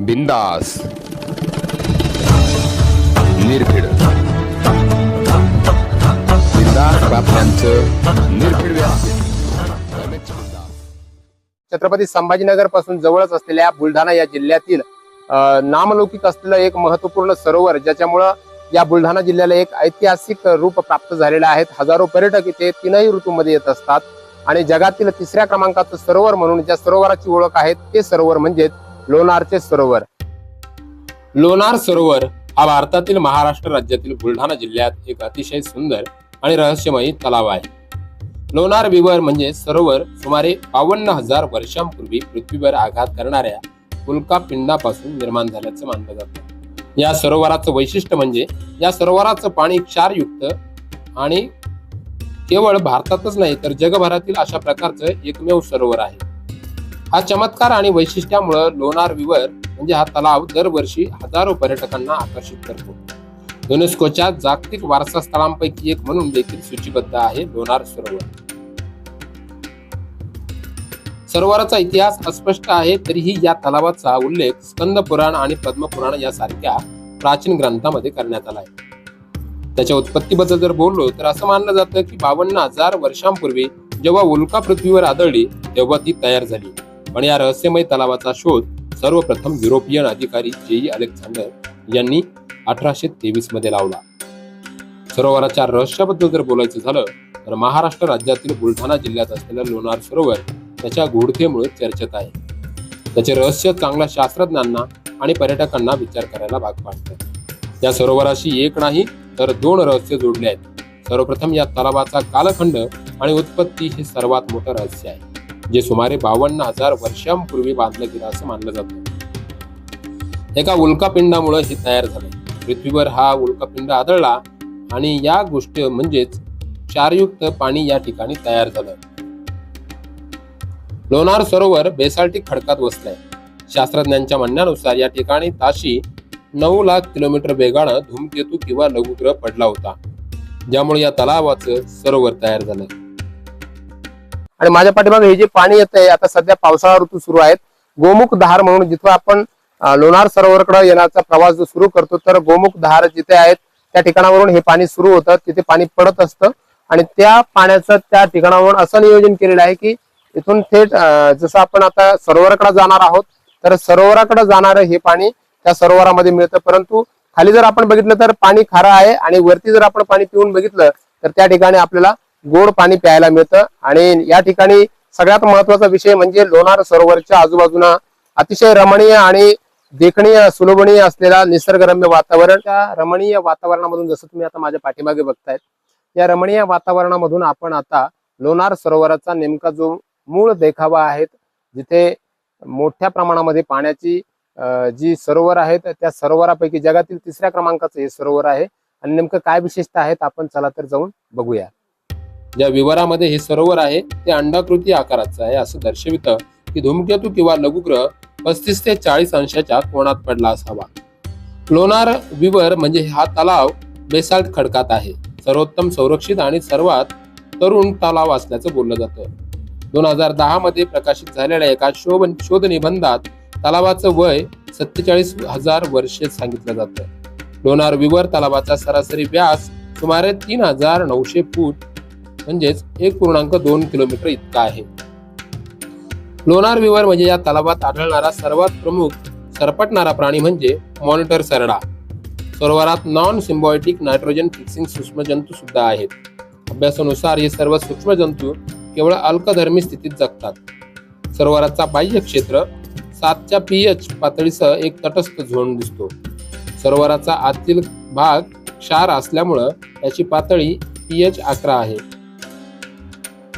बिंदास. निर्भीड. बिंदास बातम्यांचं निर्भीड छत्रपती संभाजीनगरपासून जवळच असलेल्या बुलढाणा या जिल्ह्यातील नामलौकिक असलेलं एक महत्त्वपूर्ण सरोवर ज्याच्यामुळं या बुलढाणा जिल्ह्याला एक ऐतिहासिक रूप प्राप्त झालेलं आहे. हजारो पर्यटक इथे तीनही ऋतूमध्ये येत असतात. आणि जगातील तिसऱ्या क्रमांकाचं सरोवर म्हणून ज्या सरोवराची ओळख आहे ते सरोवर म्हणजेच लोणारचे सरोवर. लोणार सरोवर हा भारतातील महाराष्ट्र राज्यातील बुलढाणा जिल्ह्यात एक अतिशय सुंदर आणि रहस्यमयी तलाव आहे. लोणार विवर म्हणजे सरोवर सुमारे बावन्न हजार वर्षांपूर्वी पृथ्वीवर आघात करणाऱ्या उल्का पिंडापासून निर्माण झाल्याचं मानलं जातं. या सरोवराचं वैशिष्ट्य म्हणजे या सरोवराचं पाणी क्षारयुक्त आणि केवळ भारतातच नाही तर जगभरातील अशा प्रकारचं एकमेव सरोवर आहे. हा चमत्कार आणि वैशिष्ट्यामुळं लोणार विवर म्हणजे हा तलाव दरवर्षी हजारो पर्यटकांना आकर्षित करतो. युनेस्कोच्या जागतिक वारसा स्थळांपैकी एक म्हणून देखील सूचीबद्ध आहे लोणार सरोवर. सरोवराचा इतिहास अस्पष्ट आहे तरीही या तलावाचा उल्लेख स्कंद पुराण आणि पद्मपुराण यासारख्या प्राचीन ग्रंथामध्ये करण्यात आला आहे. त्याच्या उत्पत्तीबद्दल जर बोललो तर असं मानलं जातं की बावन्न हजार वर्षांपूर्वी जेव्हा उल्का पृथ्वीवर आदळली तेव्हा ती तयार झाली. पण या रहस्यमय तलावाचा शोध सर्वप्रथम युरोपियन अधिकारी जेई अलेक्झांडर यांनी अठराशे तेवीसमध्ये लावला. सरोवराच्या रहस्याबद्दल जर बोलायचं झालं तर महाराष्ट्र राज्यातील बुलढाणा जिल्ह्यात असलेलं लोणार सरोवर त्याच्या गुढतेमुळे चर्चेत आहे. त्याचे रहस्य चांगल्या शास्त्रज्ञांना आणि पर्यटकांना विचार करायला भाग पाडतं. या सरोवराशी एक नाही तर दोन रहस्य जोडले आहेत. सर्वप्रथम या तलावाचा कालखंड आणि उत्पत्ती हे सर्वात मोठं रहस्य आहे. जे सुमारे बावन्न हजार वर्षांपूर्वी बांधलं गेलं असं मानलं जातं. एका उल्कापिंडामुळे हे तयार झाले. पृथ्वीवर हा उल्कापिंड आदळला आणि या गोष्ट म्हणजेच क्षारयुक्त पाणी या ठिकाणी तयार झालं. लोणार सरोवर बेसाल्टिक खडकात वसलंय. शास्त्रज्ञांच्या म्हणण्यानुसार या ठिकाणी ताशी नऊ लाख किलोमीटर वेगानं धूमकेतू किंवा लघुग्रह पडला होता. ज्यामुळे या तलावाचं सरोवर तयार झालं. आणि माझ्या पाठीमागे हे जे पाणी येत आहे आता सध्या पावसाळा ऋतू सुरू आहेत. गोमुख दहार म्हणून जिथं आपण लोणार सरोवरकडे येण्याचा प्रवास जो सुरू करतो तर गोमुख दहार जिथे आहेत त्या ठिकाणावरून हे पाणी सुरू होतं. तिथे पाणी पडत असतं. आणि त्या पाण्याचं त्या ठिकाणावरून असं नियोजन केलेलं आहे की इथून थेट जसं आपण आता सरोवराकडे जाणार आहोत तर सरोवराकडे जाणारं हे पाणी त्या सरोवरामध्ये मिळतं. परंतु खाली जर आपण बघितलं तर पाणी खारं आहे आणि वरती जर आपण पाणी पिऊन बघितलं तर त्या ठिकाणी आपल्याला गोड पाणी प्यायला मिळतं. आणि या ठिकाणी सगळ्यात महत्त्वाचा विषय म्हणजे लोणार सरोवरच्या आजूबाजूला अतिशय रमणीय आणि देखणीय सुलभणीय असलेला निसर्गरम्य वातावरण. त्या रमणीय वातावरणामधून जसं तुम्ही आता माझ्या पाठीमागे बघतायत या रमणीय वातावरणामधून आपण आता लोणार सरोवराचा नेमका जो मूळ देखावा आहे जिथे मोठ्या प्रमाणामध्ये पाण्याची जी सरोवर आहेत त्या सरोवरापैकी जगातील तिसऱ्या क्रमांकाचं हे सरोवर आहे. आणि नेमकं काय विशेषता आहेत आपण चला तर जाऊन बघूया. ज्या विवरामध्ये हे सरोवर आहे ते अंडाकृती आकाराचं आहे असं दर्शवितं की धूमकेतू किंवा लघुग्रह पस्तीस ते चाळीस अंशाच्या कोणात पडला असावा. लोणार विवर म्हणजे हा तलाव बेसाल्ट खडकात आहे. सर्वोत्तम संरक्षित आणि सर्वात तरुण तलाव असल्याचं बोललं जातं. दोन हजार दहा मध्ये प्रकाशित झालेल्या एका शोध शोध निबंधात तलावाचं वय सत्तेचाळीस हजार वर्षे सांगितलं जातं. लोणार विवर तलावाचा सरासरी व्यास सुमारे तीन हजार नऊशे फूट म्हणजेच एक पूर्णांक दोन किलोमीटर इतका आहे. लोणार विवर म्हणजे या तलावात आढळणारा सर्वात प्रमुख सरपटणारा प्राणी म्हणजे मॉनिटर सरडा. सरोवरात नॉन सिम्बॉयटिक नायट्रोजन फिक्सिंग सूक्ष्मजंतू सुद्धा आहेत. अभ्यासानुसार हे सर्व सूक्ष्मजंतू केवळ अल्कधर्मी स्थितीत जगतात. सरोवराचा बाह्य क्षेत्र सातच्या पीएच पातळीसह एक तटस्थ झोन दिसतो. सरोवराचा आतील भाग क्षार असल्यामुळं त्याची पातळी पीएच अकरा आहे.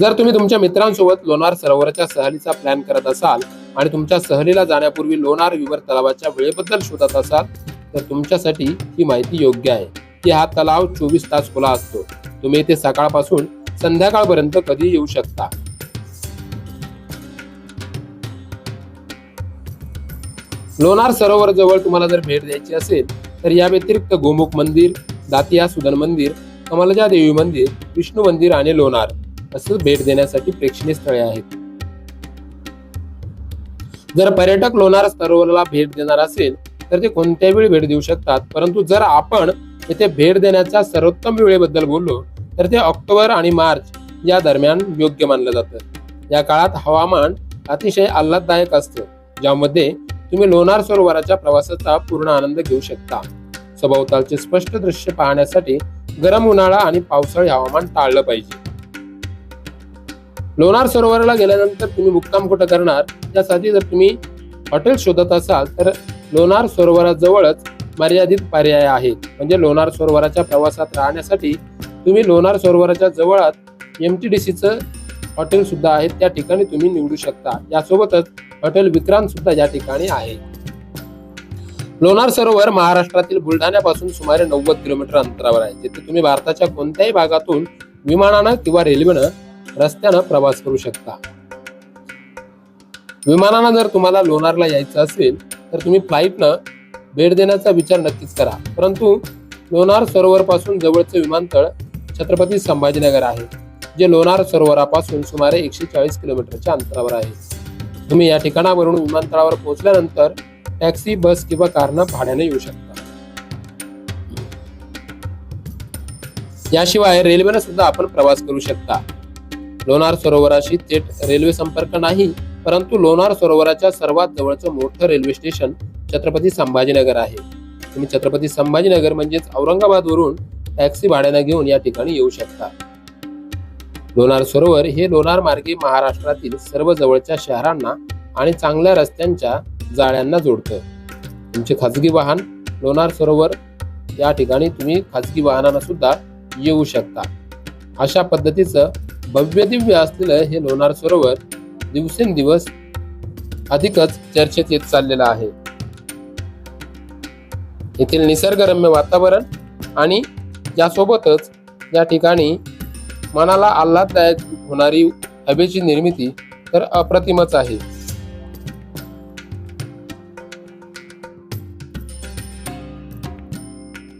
जर तुम्ही तुमच्या मित्रांसोबत लोणार सरोवराच्या सहलीचा प्लॅन करत असाल आणि तुमच्या सहलीला जाण्यापूर्वी लोणार विवर तलावाच्या वेळेबद्दल शोधत असाल तर तुमच्यासाठी ही माहिती योग्य आहे. की हा तलाव चोवीस तास खुला असतो. तुम्ही इथे सकाळपासून संध्याकाळपर्यंत कधी येऊ शकता. लोणार सरोवर जवळ तुम्हाला जर भेट द्यायची असेल तर या व्यतिरिक्त गोमुख मंदिर दातिया सुदन मंदिर कमलजा देवी मंदिर विष्णू मंदिर आणि लोणार. असं भेट देण्यासाठी प्रेक्षणीय स्थळे आहेत. जर पर्यटक लोणार सरोवराला भेट देणार असेल तर ते कोणत्याही वेळी भेट देऊ शकतात. परंतु जर आपण येथे भेट देण्याच्या सर्वोत्तम वेळेबद्दल बोललो तर ते ऑक्टोबर आणि मार्च या दरम्यान योग्य मानलं जातं. या काळात हवामान अतिशय आल्हाददायक असतं ज्यामध्ये तुम्ही लोणार सरोवराच्या प्रवासाचा पूर्ण आनंद घेऊ शकता. सभोवतालचे स्पष्ट दृश्य पाहण्यासाठी गरम उन्हाळा आणि पावसाळी हवामान टाळलं पाहिजे. लोणार सरोवराला गेल्यानंतर तुम्ही मुक्काम कुठं करणार? यासाठी जर तुम्ही हॉटेल शोधत असाल तर लोणार सरोवराजवळच मर्यादित पर्याय आहेत म्हणजे लोणार सरोवराच्या प्रवासात राहण्यासाठी तुम्ही लोणार सरोवराच्या जवळात एम टी डी सीचं हॉटेल सुद्धा आहे त्या ठिकाणी तुम्ही निवडू शकता. यासोबतच हॉटेल विक्रांत सुद्धा या ठिकाणी आहे. लोणार सरोवर महाराष्ट्रातील बुलढाण्यापासून सुमारे नव्वद किलोमीटर अंतरावर आहे. जिथे तुम्ही भारताच्या कोणत्याही भागातून विमानानं किंवा रेल्वेनं रस्त्यानं प्रवास करू शकता. विमानानं जर तुम्हाला लोणारला यायचं असेल तर तुम्ही फ्लाईटनं भेट देण्याचा विचार नक्कीच करा. परंतु लोणार सरोवर पासून जवळचे विमानतळ छत्रपती संभाजीनगर आहे जे लोणार सरोवरापासून सुमारे एकशे चाळीस किलोमीटरच्या अंतरावर आहे. तुम्ही या ठिकाणावरून विमानतळावर पोहोचल्यानंतर टॅक्सी बस किंवा कारनं भाड्याने येऊ शकता. याशिवाय रेल्वेनं सुद्धा आपण प्रवास करू शकता. लोणार सरोवराशी थेट रेल्वे संपर्क नाही परंतु लोणार सरोवराच्या सर्वात जवळचं मोठं रेल्वे स्टेशन छत्रपती संभाजीनगर आहे. तुम्ही छत्रपती संभाजीनगर म्हणजेच औरंगाबादवरून टॅक्सी भाड्यानं घेऊन या ठिकाणी येऊ शकता. लोणार सरोवर हे लोणार मार्गे महाराष्ट्रातील सर्व जवळच्या शहरांना आणि चांगल्या रस्त्यांच्या जाळ्यांना जोडतं. तुमचे खाजगी वाहन लोणार सरोवर या ठिकाणी तुम्ही खाजगी वाहनानं सुद्धा येऊ शकता. अशा पद्धतीचं भव्य दिव्य असलेलं हे लोणार सरोवर दिवसेंदिवस अधिकच चर्चेत येत चाललेलं आहे. येथील निसर्गरम्य वातावरण आणि यासोबतच या ठिकाणी मनाला आल्हाददायक होणारी हवेची निर्मिती तर अप्रतिमच आहे.